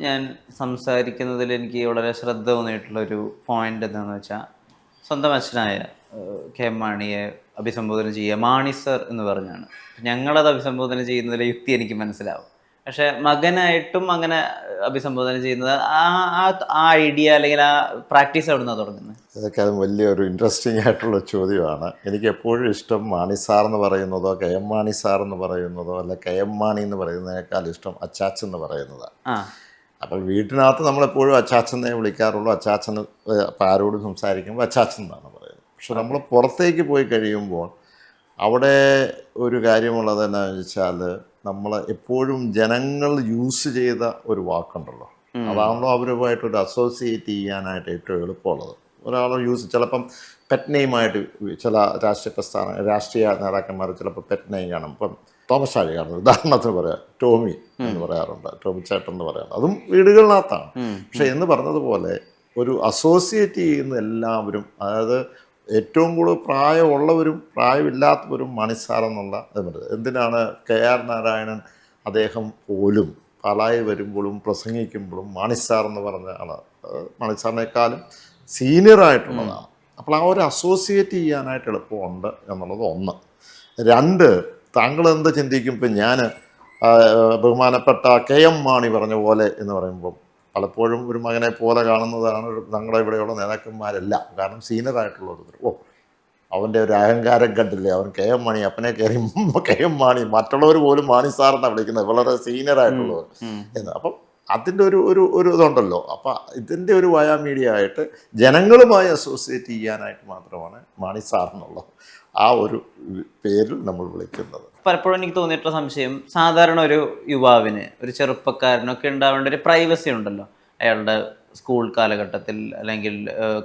ഞാൻ സംസാരിക്കുന്നതിൽ എനിക്ക് വളരെ ശ്രദ്ധ തോന്നിയിട്ടുള്ള ഒരു പോയിന്റ് എന്താണെന്ന് വെച്ചാൽ സ്വന്തം അച്ഛനായ കെ എം മാണിയെ അഭിസംബോധന ചെയ്യുക. മാണി സർ എന്ന് പറഞ്ഞാണ്. ഞങ്ങളത് അഭിസംബോധന ചെയ്യുന്നതിലെ യുക്തി എനിക്ക് മനസ്സിലാവും. പക്ഷെ മകനായിട്ടും അങ്ങനെ അഭിസംബോധന ചെയ്യുന്നത് ആ ആ- ആ ഐഡിയ അല്ലെങ്കിൽ ആ പ്രാക്ടീസ് എവിടെ നിന്നാണ് തുടങ്ങുന്നത്? ഇതൊക്കെ അത് വലിയൊരു ഇൻട്രസ്റ്റിംഗ് ആയിട്ടുള്ള ചോദ്യമാണ്. എനിക്ക് എപ്പോഴും ഇഷ്ടം മാണി സാർ എന്ന് പറയുന്നതോ കെ എം മാണി സാർ എന്ന് പറയുന്നതോ അല്ല കെ എം മാണി എന്ന് പറയുന്നതിനേക്കാൾ ഇഷ്ടം അച്ചാച്ച് എന്ന് പറയുന്നതാണ്. ആ. അപ്പോൾ വീട്ടിനകത്ത് നമ്മളെപ്പോഴും അച്ചാച്ചനെ വിളിക്കാറുള്ളൂ. അച്ചാച്ചന് ഇപ്പം ആരോടും സംസാരിക്കുമ്പോൾ അച്ചാച്ചൻ എന്നാണ് പറയുന്നത്. പക്ഷെ നമ്മൾ പുറത്തേക്ക് പോയി കഴിയുമ്പോൾ അവിടെ ഒരു കാര്യമുള്ളത് എന്നാന്ന് വെച്ചാൽ നമ്മൾ എപ്പോഴും ജനങ്ങൾ യൂസ് ചെയ്ത ഒരു വാക്കുണ്ടല്ലോ. അതാണല്ലോ അവരുമായിട്ടൊരു അസോസിയേറ്റ് ചെയ്യാനായിട്ട് ഏറ്റവും എളുപ്പമുള്ളത്. ഒരാൾ യൂസ് ചിലപ്പം പെറ്റ് നെയിമായിട്ട് ചില രാഷ്ട്രീയ പ്രസ്ഥാന രാഷ്ട്രീയ നേതാക്കന്മാർ ചിലപ്പോൾ പെറ്റ് നെയിം കാണും. ഇപ്പം തോമസ് ആര്യാണ് ഉദാഹരണത്തിന് പറയാം ടോമി എന്ന് പറയാറുണ്ട് ടോമി ചേട്ടൻ എന്ന് പറയാറുണ്ട്. അതും വീടുകളിനകത്താണ്. പക്ഷെ എന്ന് പറഞ്ഞതുപോലെ ഒരു അസോസിയേറ്റ് ചെയ്യുന്ന എല്ലാവരും അതായത് ഏറ്റവും കൂടുതൽ പ്രായമുള്ളവരും പ്രായമില്ലാത്തവരും മണിസാറെന്നുള്ള എന്തിനാണ് കെ ആർ നാരായണൻ അദ്ദേഹം പോലും പാലായി വരുമ്പോഴും പ്രസംഗിക്കുമ്പോഴും മാണിസാർ എന്ന് പറഞ്ഞ ആണ് മാണിസാറിനേക്കാളും സീനിയർ അപ്പോൾ ആ ഒരു അസോസിയേറ്റ് ചെയ്യാനായിട്ട് എളുപ്പമുണ്ട് എന്നുള്ളത് ഒന്ന്. രണ്ട് താങ്കൾ എന്ത് ചിന്തിക്കും? ഇപ്പം ഞാൻ ബഹുമാനപ്പെട്ട കെ എം മാണി പറഞ്ഞ പോലെ എന്ന് പറയുമ്പം പലപ്പോഴും ഒരു മകനെ പോലെ കാണുന്നതാണ് ഞങ്ങളുടെ ഇവിടെയുള്ള നേതാക്കന്മാരെല്ലാം. കാരണം സീനിയർ ആയിട്ടുള്ളവർ ഓ അവന്റെ ഒരു അഹങ്കാരം കണ്ടില്ലേ? അവൻ കെ എം മാണി അപ്പനെ കയറി കെ എം മാണി മറ്റുള്ളവർ പോലും മാണി സാറിനാണ് വിളിക്കുന്നത്. വളരെ സീനിയർ ആയിട്ടുള്ളവർ എന്ന്. അപ്പം അതിന്റെ ഒരു ഒരു ഒരു ഇതുണ്ടല്ലോ. അപ്പം ഇതിന്റെ ഒരു വയാ മീഡിയ ആയിട്ട് ജനങ്ങളുമായി അസോസിയേറ്റ് ചെയ്യാനായിട്ട് മാത്രമാണ് മാണി സാറിനുള്ളത്. ആ ഒരു പേരിൽ നമ്മൾ വിളിക്കുന്നത്. പലപ്പോഴും എനിക്ക് തോന്നിയിട്ടുള്ള സംശയം സാധാരണ ഒരു യുവാവിന് ഒരു ചെറുപ്പക്കാരനൊക്കെ ഉണ്ടാവേണ്ട ഒരു പ്രൈവസി ഉണ്ടല്ലോ. അയാളുടെ സ്കൂൾ കാലഘട്ടത്തിൽ അല്ലെങ്കിൽ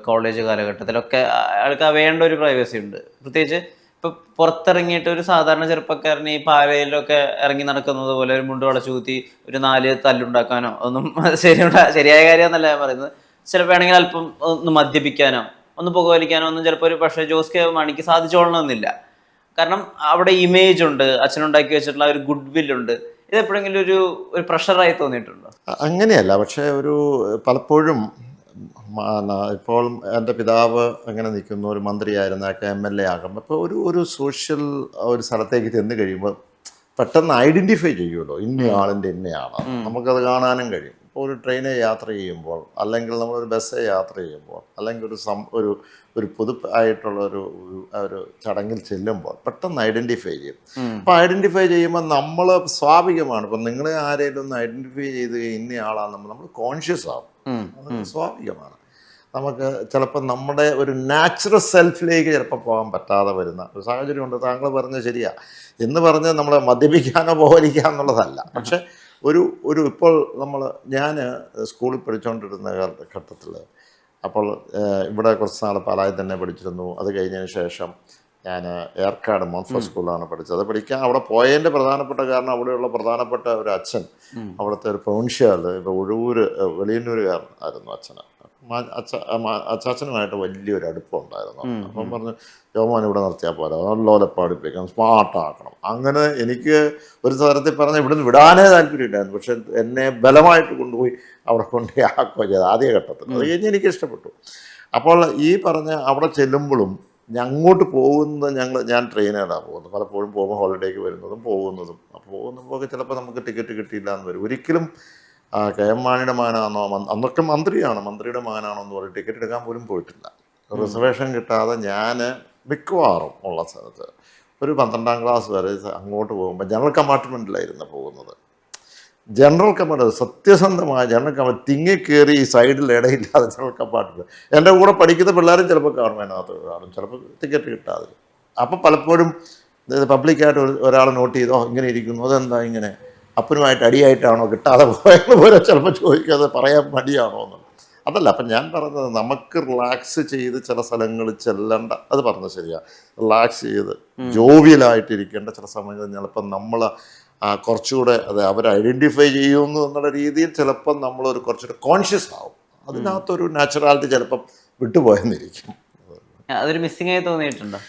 കോളേജ് കാലഘട്ടത്തിലൊക്കെ അയാൾക്ക് വേണ്ട ഒരു പ്രൈവസി ഉണ്ട്. പ്രത്യേകിച്ച് ഇപ്പം പുറത്തിറങ്ങിയിട്ട് ഒരു സാധാരണ ചെറുപ്പക്കാരന് ഈ പാലയിലൊക്കെ ഇറങ്ങി നടക്കുന്നത് പോലെ ഒരു മുണ്ട് വളച്ചു കുത്തി ഒരു നാല് തല്ലുണ്ടാക്കാനോ ഒന്നും ശരിയുണ്ടാ ശരിയായ കാര്യമെന്നല്ല ഞാൻ പറയുന്നത്. ചിലപ്പോൾ വേണമെങ്കിൽ അല്പം ഒന്ന് മദ്യപിക്കാനോ ഒന്ന് പുകവലിക്കാനോ ഒന്നും ചിലപ്പോൾ ഒരു പക്ഷേ ജോസ് കെ മണിക്ക് സാധിച്ചോളണമെന്നില്ല. കാരണം അവിടെ ഇമേജ് ഉണ്ട് അച്ഛനുണ്ടാക്കി വെച്ചിട്ടുള്ള ഒരു ഗുഡ് വിൽ ഉണ്ട്. ഇത് എപ്പോഴെങ്കിലും ഒരു ഒരു പ്രഷറായി തോന്നിയിട്ടുണ്ടോ? അങ്ങനെയല്ല. പക്ഷേ ഒരു പലപ്പോഴും ഇപ്പോൾ എന്റെ പിതാവ് അങ്ങനെ നിൽക്കുന്നു ഒരു മന്ത്രിയായിരുന്നൊക്കെ എം എൽ എ ആകുമ്പോൾ അപ്പോൾ ഒരു ഒരു സോഷ്യൽ ഒരു സ്ഥലത്തേക്ക് ചെന്ന് കഴിയുമ്പോൾ പെട്ടെന്ന് ഐഡന്റിഫൈ ചെയ്യുമല്ലോ. ഇന്ന ആളിന്റെ ഇന്നയാണ് നമുക്കത് കാണാനും കഴിയും. ഒരു ട്രെയിനെ യാത്ര ചെയ്യുമ്പോൾ അല്ലെങ്കിൽ നമ്മളൊരു ബസ്സേ യാത്ര ചെയ്യുമ്പോൾ അല്ലെങ്കിൽ ഒരു സം ഒരു ഒരു പൊതു ആയിട്ടുള്ള ഒരു ഒരു- ചടങ്ങിൽ ചെല്ലുമ്പോൾ പെട്ടെന്ന് ഐഡന്റിഫൈ ചെയ്യും. അപ്പോൾ ഐഡന്റിഫൈ ചെയ്യുമ്പോൾ നമ്മൾ സ്വാഭാവികമാണ്. ഇപ്പം നിങ്ങളെ ആരെങ്കിലും ഒന്ന് ഐഡന്റിഫൈ ചെയ്ത് ഇന്ന ആളാണെന്ന് നമ്മൾ കോൺഷ്യസ് ആവും. സ്വാഭാവികമാണ്. നമുക്ക് ചിലപ്പോൾ നമ്മുടെ ഒരു നാച്ചുറൽ സെൽഫിലേക്ക് ചിലപ്പോൾ പോകാൻ പറ്റാതെ വരുന്ന ഒരു സാഹചര്യമുണ്ട് താങ്കൾ പറഞ്ഞത് ശരിയാ. എന്ന് പറഞ്ഞ് നമ്മളെ മദ്യപിക്കാനോ പോകരിക്കുക എന്നുള്ളതല്ല. പക്ഷെ ഒരു ഒരു ഇപ്പോൾ നമ്മൾ ഞാൻ സ്കൂളിൽ പഠിച്ചുകൊണ്ടിരുന്ന ഘട്ടത്തിൽ അപ്പോൾ ഇവിടെ കുറച്ച് നാൾ പാലായി തന്നെ പഠിച്ചിരുന്നു. അത് കഴിഞ്ഞതിന് ശേഷം ഞാൻ ഏർക്കാട് മോൺഫ സ്കൂളിലാണ് പഠിച്ചത്. അത് പഠിക്കാൻ അവിടെ പോയതിന്റെ പ്രധാനപ്പെട്ട കാരണം അവിടെയുള്ള പ്രധാനപ്പെട്ട ഒരു അച്ഛൻ അവിടുത്തെ ഒരു പ്രൊവിൻഷ്യൽ ഇപ്പോൾ ഒഴൂര് വെളിയന്നൂരുകാരൻ ആയിരുന്നു അച്ഛന് അച്ഛ അച്ചാച്ചനുമായിട്ട് വലിയൊരു അടുപ്പം ഉണ്ടായിരുന്നു അപ്പം പറഞ്ഞു യോമോൻ ഇവിടെ നിർത്തിയാൽ പോരാ. നല്ലോലെ പഠിപ്പിക്കണം സ്മാർട്ടാക്കണം അങ്ങനെ എനിക്ക് ഒരു തരത്തിൽ പറഞ്ഞ ഇവിടുന്ന് വിടാനേ താല്പര്യമില്ലായിരുന്നു. പക്ഷെ എന്നെ ബലമായിട്ട് കൊണ്ടുപോയി അവിടെ കൊണ്ടുപോയി ആക്കുകയും ചെയ്തു ആദ്യ ഘട്ടത്തിൽ അത് കഴിഞ്ഞ് എനിക്ക് ഇഷ്ടപ്പെട്ടു. അപ്പോൾ ഈ പറഞ്ഞ അവിടെ ചെല്ലുമ്പോഴും അങ്ങോട്ട് പോകുന്നത് ഞങ്ങൾ ഞാൻ ട്രെയിനിലാണ് പോകുന്നത്. പലപ്പോഴും പോകുമ്പോൾ ഹോളിഡേക്ക് വരുന്നതും പോകുന്നതും. അപ്പോൾ പോകുന്നപ്പോൾ ചിലപ്പോൾ നമുക്ക് ടിക്കറ്റ് കിട്ടിയില്ല എന്ന് വരും. ഒരിക്കലും കെ എം മാണിയുടെ മകനാണോ അന്നൊക്കെ മന്ത്രിയാണ് മന്ത്രിയുടെ മകനാണോ എന്ന് പറഞ്ഞ് ടിക്കറ്റ് എടുക്കാൻ പോലും പോയിട്ടില്ല. റിസർവേഷൻ കിട്ടാതെ ഞാൻ മിക്കവാറും ഉള്ള സ്ഥലത്ത് ഒരു പന്ത്രണ്ടാം ക്ലാസ് വരെ അങ്ങോട്ട് പോകുമ്പോൾ ജനറൽ കമ്പാർട്ട്മെന്റിലായിരുന്നു പോകുന്നത്. ജനറൽ കമ്പാർട്ട്മെന്റ് സത്യസന്ധമായ ജനറൽ കമ്പാർട്ട് തിങ്ങി കയറി ഈ സൈഡിൽ ഇടയില്ലാതെ ജനറൽ കമ്പാർട്ട്മെന്റ് എന്റെ കൂടെ പഠിക്കുന്ന പിള്ളേരും ചിലപ്പോൾ കാണും അതിനകത്ത് കാണും ചിലപ്പോൾ ടിക്കറ്റ് കിട്ടാതെ. അപ്പോൾ പലപ്പോഴും പബ്ലിക്കായിട്ട് ഒരാൾ നോട്ട് ചെയ്തോ ഇങ്ങനെ ഇരിക്കുന്നു അതെന്താ ഇങ്ങനെ? അപ്പനുമായിട്ട് അടിയായിട്ടാണോ കിട്ടാതെ പോയെന്ന് പോലെ ചിലപ്പോൾ ചോദിക്കാതെ പറയാൻ മടിയാണോ എന്ന്. അതല്ല അപ്പം ഞാൻ പറഞ്ഞത് നമുക്ക് റിലാക്സ് ചെയ്ത് ചില സ്ഥലങ്ങളിൽ ചെല്ലണ്ട. അത് പറഞ്ഞത് ശരിയാ. റിലാക്സ് ചെയ്ത് ജോവിയലായിട്ടിരിക്കേണ്ട ചില സമയങ്ങളിൽ ചിലപ്പോൾ നമ്മൾ കുറച്ചുകൂടെ അത് അവർ ഐഡന്റിഫൈ ചെയ്യുന്നു എന്നുള്ള രീതിയിൽ ചിലപ്പം നമ്മളൊരു കുറച്ചുകൂടെ കോൺഷ്യസ് ആവും. അതിനകത്തൊരു നാച്ചുറാലിറ്റി ചിലപ്പം വിട്ടുപോയെന്നിരിക്കും. അതൊരു മിസ്സിംഗ് ആയി തോന്നിയിട്ടുണ്ടോ?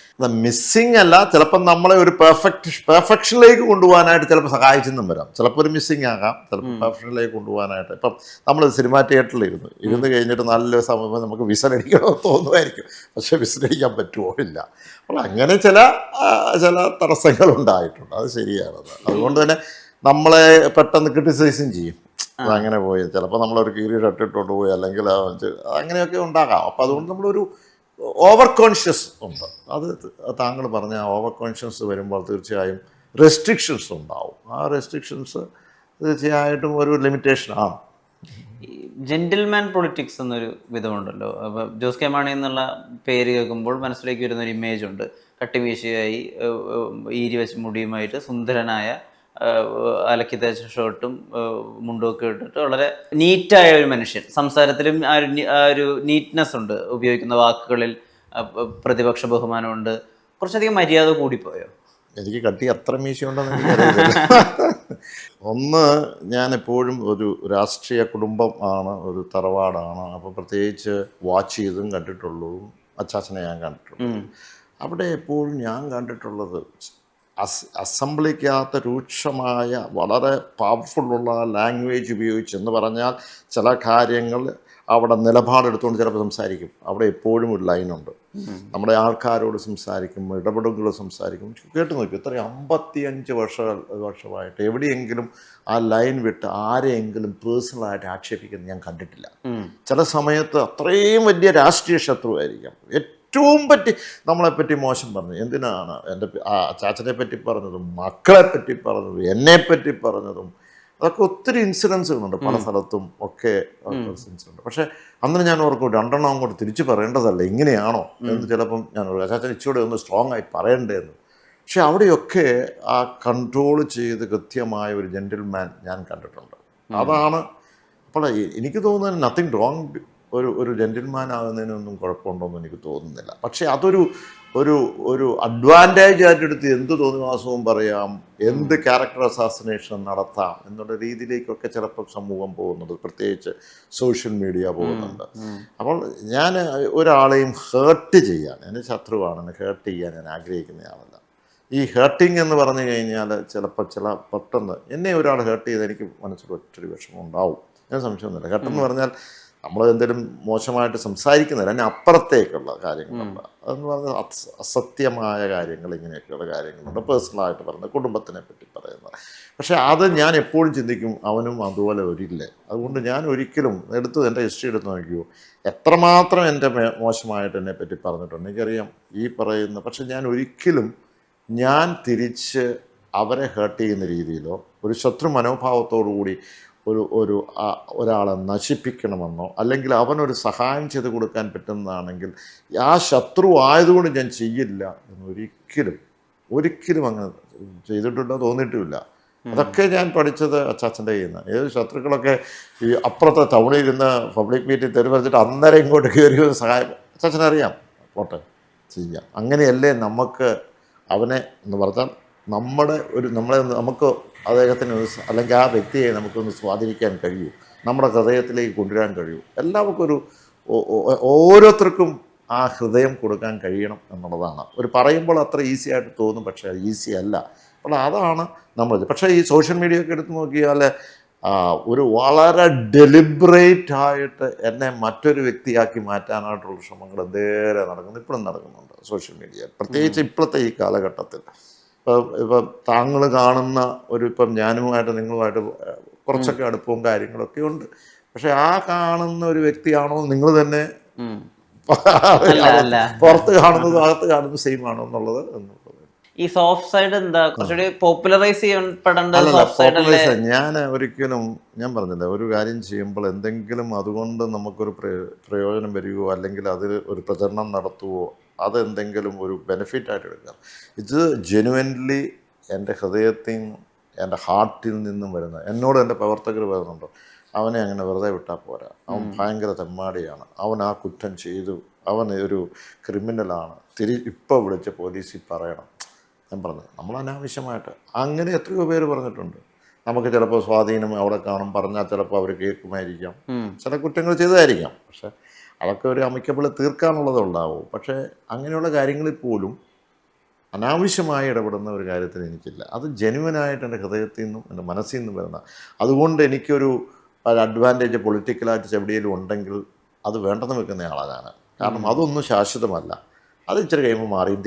മിസ്സിംഗ് അല്ല ചിലപ്പോൾ നമ്മളെ ഒരു പെർഫെക്റ്റ് പെർഫെക്ഷനിലേക്ക് കൊണ്ടുപോകാനായിട്ട് ചിലപ്പോൾ സഹായിച്ചെന്നും വരാം. ചിലപ്പോൾ ഒരു മിസ്സിംഗ് ആകാം ചിലപ്പോൾ പെർഫെക്ഷനിലേക്ക് കൊണ്ടുപോകാനായിട്ട്. ഇപ്പം നമ്മൾ സിനിമാ തിയേറ്ററിൽ ഇരുന്നു ഇരുന്ന് കഴിഞ്ഞിട്ട് നല്ല സമയം നമുക്ക് വിസലടിക്കണമെന്ന് തോന്നുമായിരിക്കും. പക്ഷേ വിസലടിക്കാൻ പറ്റുമോ ഇല്ല. അപ്പോൾ അങ്ങനെ ചില ചില തടസ്സങ്ങൾ ഉണ്ടായിട്ടുണ്ട് അത് ശരിയാണത് അതുകൊണ്ട് തന്നെ നമ്മളെ പെട്ടെന്ന് ക്രിട്ടിസൈസും ചെയ്യും. അങ്ങനെ പോയി. ചിലപ്പോൾ നമ്മളൊരു കീറി ഇട്ടിട്ട് പോയി അല്ലെങ്കിൽ അങ്ങനെയൊക്കെ ഉണ്ടാകാം. അപ്പോൾ അതുകൊണ്ട് നമ്മളൊരു ഓവർ കോൺഷ്യസ് ഉണ്ട്. അത് താങ്കൾ പറഞ്ഞ ഓവർ കോൺഷ്യസ് വരുമ്പോൾ തീർച്ചയായും റെസ്ട്രിക്ഷൻസ് ഉണ്ടാവും. ആ റെസ്ട്രിക്ഷൻസ് തീർച്ചയായിട്ടും ഒരു ലിമിറ്റേഷൻ ആണ്. ജെന്റിൽമാൻ പൊളിറ്റിക്സ് എന്നൊരു വിധമുണ്ടല്ലോ. അപ്പോൾ ജോസ് കെ മാണി എന്നുള്ള പേര് കേൾക്കുമ്പോൾ മനസ്സിലേക്ക് വരുന്ന ഒരു ഇമേജ് ഉണ്ട്. ഏഹ്, ഈരി വെച്ച് മുടിയുമായിട്ട് സുന്ദരനായ അലക്കി തേച്ച ഷർട്ടും മുണ്ടുമൊക്കെ ഇട്ടിട്ട് വളരെ നീറ്റായ ഒരു മനുഷ്യൻ. സംസാരത്തിലും ആ ഒരു ആ ഒരു നീറ്റ്നെസ് ഉണ്ട്. ഉപയോഗിക്കുന്ന വാക്കുകളിൽ പ്രതിപക്ഷ ബഹുമാനമുണ്ട്. കുറച്ചധികം മര്യാദ കൂടിപ്പോയോ? എനിക്ക് കട്ടി അത്ര മീശയുണ്ടെന്ന് എനിക്കറിയില്ല ഒന്ന് ഞാൻ എപ്പോഴും ഒരു രാഷ്ട്രീയ കുടുംബം ആണ് ഒരു തറവാടാണ്. അപ്പോൾ പ്രത്യേകിച്ച് വാച്ച് ചെയ്തും കണ്ടിട്ടുള്ളൂ അച്ചാച്ചനെ ഞാൻ കണ്ടിട്ടുള്ളൂ അവിടെ എപ്പോഴും ഞാൻ കണ്ടിട്ടുള്ളത് അസ് അസംബ്ലിക്കകത്ത് രൂക്ഷമായ വളരെ പവർഫുള്ളുള്ള ലാംഗ്വേജ് ഉപയോഗിച്ച് എന്ന് പറഞ്ഞാൽ ചില കാര്യങ്ങൾ അവിടെ നിലപാടെടുത്തുകൊണ്ട് ചിലപ്പോൾ സംസാരിക്കും. അവിടെ എപ്പോഴും ഒരു ലൈനുണ്ട് നമ്മുടെ ആൾക്കാരോട് സംസാരിക്കും ഇടപെടലുകൾ സംസാരിക്കും. കേട്ട് നോക്കി ഇത്രയും അമ്പത്തിയഞ്ച് വർഷ വർഷമായിട്ട് എവിടെയെങ്കിലും ആ ലൈൻ വിട്ട് ആരെയെങ്കിലും പേഴ്സണലായിട്ട് ആക്ഷേപിക്കുന്നത് ഞാൻ കണ്ടിട്ടില്ല. ചില സമയത്ത് അത്രയും വലിയ രാഷ്ട്രീയ ശത്രുവായിരിക്കാം. ഏറ്റവും പറ്റി നമ്മളെപ്പറ്റി മോശം പറഞ്ഞു. എന്തിനാണ്? എന്റെ ആ ചാച്ചനെ പറ്റി പറഞ്ഞതും മക്കളെ പറ്റി പറഞ്ഞതും എന്നെ പറ്റി പറഞ്ഞതും അതൊക്കെ ഒത്തിരി ഇൻസിഡൻസുകളുണ്ട് പല സ്ഥലത്തും ഒക്കെ ഇൻസിഡന്റ് പക്ഷേ അന്ന് ഞാൻ ഓർക്കും രണ്ടെണ്ണം അങ്ങോട്ട് തിരിച്ചു പറയേണ്ടതല്ല? ഇങ്ങനെയാണോ? എന്ന് ചിലപ്പം ഞാൻ ചാച്ചൻ ഇച്ചിരി ഒന്ന് സ്ട്രോങ് ആയി പറയണ്ടേന്ന്. പക്ഷെ അവിടെയൊക്കെ ആ കൺട്രോൾ ചെയ്ത് കൃത്യമായ ഒരു ജെന്റിൽമാൻ ഞാൻ കണ്ടിട്ടുണ്ട്. അതാണ് അപ്പോൾ എനിക്ക് തോന്നുന്നത് നത്തിങ് റോങ് ഒരു ഒരു ജെന്റിൽമാനാകുന്നതിനൊന്നും കുഴപ്പമുണ്ടോ കുഴപ്പമുണ്ടോയെന്ന് എനിക്ക് തോന്നുന്നില്ല. പക്ഷേ അതൊരു ഒരു ഒരു അഡ്വാന്റേജ് ആയിട്ട് എടുത്ത് എന്ത് തോന്നിവാസവും പറയാം എന്ത് ക്യാരക്ടർ അസാസിനേഷൻ നടത്താം എന്നുള്ള രീതിയിലേക്കൊക്കെ ചിലപ്പോൾ സമൂഹം പോകുന്നത് പ്രത്യേകിച്ച് സോഷ്യൽ മീഡിയ പോകുന്നുണ്ട്. അപ്പോൾ ഞാൻ ഒരാളെയും ഹേർട്ട് ചെയ്യാൻ എന്റെ ശത്രുവാണ് എന്നെ ഹേർട്ട് ചെയ്യാൻ ഞാൻ ആഗ്രഹിക്കുന്നയാളല്ല. ഈ ഹേർട്ടിങ് എന്ന് പറഞ്ഞു കഴിഞ്ഞാൽ ചിലപ്പോൾ ചില പെട്ടെന്ന് എന്നെ ഒരാൾ ഹേർട്ട് ചെയ്ത് എനിക്ക് മനസ്സിൽ ഒറ്റൊരു വിഷമം ഉണ്ടാവും. ഞാൻ സംശയമൊന്നുമില്ല. ഹേർട്ടെന്ന് പറഞ്ഞാൽ നമ്മൾ എന്തെങ്കിലും മോശമായിട്ട് സംസാരിക്കുന്നില്ല അതിന് അപ്പുറത്തേക്കുള്ള കാര്യങ്ങളുണ്ട് അതെന്ന് പറഞ്ഞാൽ അസത്യമായ കാര്യങ്ങൾ ഇങ്ങനെയൊക്കെയുള്ള കാര്യങ്ങളുണ്ട്. പേഴ്സണലായിട്ട് പറയുന്നത് കുടുംബത്തിനെ പറ്റി പറയുന്നത്. പക്ഷേ അത് ഞാൻ എപ്പോഴും ചിന്തിക്കും അവനും അതുപോലെ ഒരില്ലേ? അതുകൊണ്ട് ഞാൻ ഒരിക്കലും എടുത്ത് എന്റെ ഹിസ്റ്ററി എടുത്ത് നോക്കിയോ എത്രമാത്രം എന്റെ മോശമായിട്ട് എന്നെ പറ്റി പറഞ്ഞിട്ടുണ്ട്. എനിക്കറിയാം ഈ പറയുന്ന പക്ഷെ ഞാൻ ഒരിക്കലും ഞാൻ തിരിച്ച് അവരെ ഹേർട്ട് ചെയ്യുന്ന രീതിയിലോ ഒരു ശത്രു മനോഭാവത്തോടു കൂടി ഒരു ഒരു ഒരാളെ നശിപ്പിക്കണമെന്നോ അല്ലെങ്കിൽ അവനൊരു സഹായം ചെയ്ത് കൊടുക്കാൻ പറ്റുന്നതാണെങ്കിൽ ആ ശത്രു ആയതുകൊണ്ട് ഞാൻ ചെയ്യില്ല എന്ന് ഒരിക്കലും ഒരിക്കലും അങ്ങനെ ചെയ്തിട്ടുണ്ടോ തോന്നിയിട്ടുമില്ല അതൊക്കെ ഞാൻ പഠിച്ചത് അച്ചാച്ചന്റെ കയ്യിൽ നിന്ന് ഏത് ശത്രുക്കളൊക്കെ ഈ അപ്പുറത്തെ ടൗണിൽ ഇരുന്ന് പബ്ലിക് മീറ്റിൽ തെരുവരച്ചിട്ട് അന്നേരം ഇങ്ങോട്ട് കയറി ഒരു സഹായം അച്ചാച്ചനറിയാം പോട്ടെ ചെയ്യാം. അങ്ങനെയല്ലേ നമുക്ക് അവനെ എന്ന് പറഞ്ഞാൽ നമ്മുടെ ഒരു നമ്മളെ ഒന്ന് നമുക്ക് അദ്ദേഹത്തിന് അല്ലെങ്കിൽ ആ വ്യക്തിയെ നമുക്കൊന്ന് സ്വാധീനിക്കാൻ കഴിയൂ. നമ്മുടെ ഹൃദയത്തിലേക്ക് കൊണ്ടുവരാൻ കഴിയൂ. എല്ലാവർക്കും ഒരു ഓരോരുത്തർക്കും ആ ഹൃദയം കൊടുക്കാൻ കഴിയണം എന്നുള്ളതാണ്. ഒരു പറയുമ്പോൾ അത്ര ഈസി ആയിട്ട് തോന്നും പക്ഷേ അത് ഈസി അല്ല. അപ്പോൾ അതാണ് നമ്മൾ പക്ഷേ ഈ സോഷ്യൽ മീഡിയ ഒക്കെ എടുത്ത് നോക്കിയാൽ ഒരു വളരെ ഡെലിബറേറ്റ് ആയിട്ട് എന്നെ മറ്റൊരു വ്യക്തിയാക്കി മാറ്റാനായിട്ടുള്ള ശ്രമങ്ങൾ എന്തേരെ നടക്കുന്നു. ഇപ്പോഴും നടക്കുന്നുണ്ട് സോഷ്യൽ മീഡിയ. പ്രത്യേകിച്ച് ഇപ്പോഴത്തെ ഈ കാലഘട്ടത്തിൽ. ഇപ്പം ഇപ്പം താങ്കൾ കാണുന്ന ഒരു ഇപ്പം ഞാനുമായിട്ട് നിങ്ങളുമായിട്ട് കുറച്ചൊക്കെ അടുപ്പവും കാര്യങ്ങളൊക്കെ ഉണ്ട്. പക്ഷെ ആ കാണുന്ന ഒരു വ്യക്തിയാണോ നിങ്ങൾ തന്നെ. പുറത്ത് കാണുന്നത് അകത്ത് കാണുന്നത് സെയിം ആണോ എന്നുള്ളത് എന്നുള്ളത്. ഈ സോഫ്റ്റ് സൈഡ് എന്താ കുറച്ചുകൂടി പോപ്പുലറൈസ് ചെയ്യപ്പെടേണ്ട സോഫ്റ്റ് സൈഡ് ഞാൻ ഒരിക്കലും ഞാൻ പറഞ്ഞില്ല ഒരു കാര്യം ചെയ്യുമ്പോൾ എന്തെങ്കിലും അതുകൊണ്ട് നമുക്കൊരു പ്രയോ- പ്രയോജനം വരികയോ അല്ലെങ്കിൽ അതിൽ ഒരു പ്രചരണം നടത്തുവോ അതെന്തെങ്കിലും ഒരു ബെനിഫിറ്റായിട്ട് എടുക്കുക ഇത് ജെനുവൻലി എന്റെ ഹൃദയത്തിൽ നിന്ന് എന്റെ ഹാർട്ടിൽ നിന്നും വരുന്ന എന്നോട് എന്റെ പ്രവർത്തകർ വരുന്നുണ്ടോ അവനെ അങ്ങനെ വെറുതെ വിട്ടാൽ പോരാ. അവൻ ഭയങ്കര തെമ്മാടിയാണ്. അവൻ ആ കുറ്റം ചെയ്തു. അവൻ ഒരു ക്രിമിനലാണ് തിരി ഇപ്പോൾ വിളിച്ച് പോലീസിൽ പറയണം. ഞാൻ പറഞ്ഞു നമ്മൾ അനാവശ്യമായിട്ട്. അങ്ങനെ എത്രയോ പേര് പറഞ്ഞിട്ടുണ്ട്. നമുക്ക് ചിലപ്പോൾ സ്വാധീനം അവിടെ കാണും. പറഞ്ഞാൽ ചിലപ്പോൾ അവർ കേൾക്കുമായിരിക്കാം. ചില കുറ്റങ്ങൾ ചെയ്തതായിരിക്കാം. പക്ഷെ അതൊക്കെ ഒരു അമിക്കബിൾ തീർക്കാനുള്ളത് ഉണ്ടാവും. പക്ഷേ അങ്ങനെയുള്ള കാര്യങ്ങളിൽ പോലും അനാവശ്യമായി ഇടപെടുന്ന ഒരു കാര്യത്തിൽ എനിക്കില്ല. അത് ജെനുവനായിട്ട് എന്റെ ഹൃദയത്തിൽ നിന്നും എന്റെ മനസ്സിൽ നിന്നും വരുന്ന. അതുകൊണ്ട് എനിക്കൊരു ഒരു അഡ്വാന്റേജ് പൊളിറ്റിക്കലായിട്ട് എവിടെയെങ്കിലും ഉണ്ടെങ്കിൽ അത് വേണ്ടെന്ന് വെക്കുന്ന ആളാണ് ഞാൻ കാരണം അതൊന്നും ശാശ്വതമല്ല. അത് ഇച്ചിരി കഴിയുമ്പോൾ മാറിയും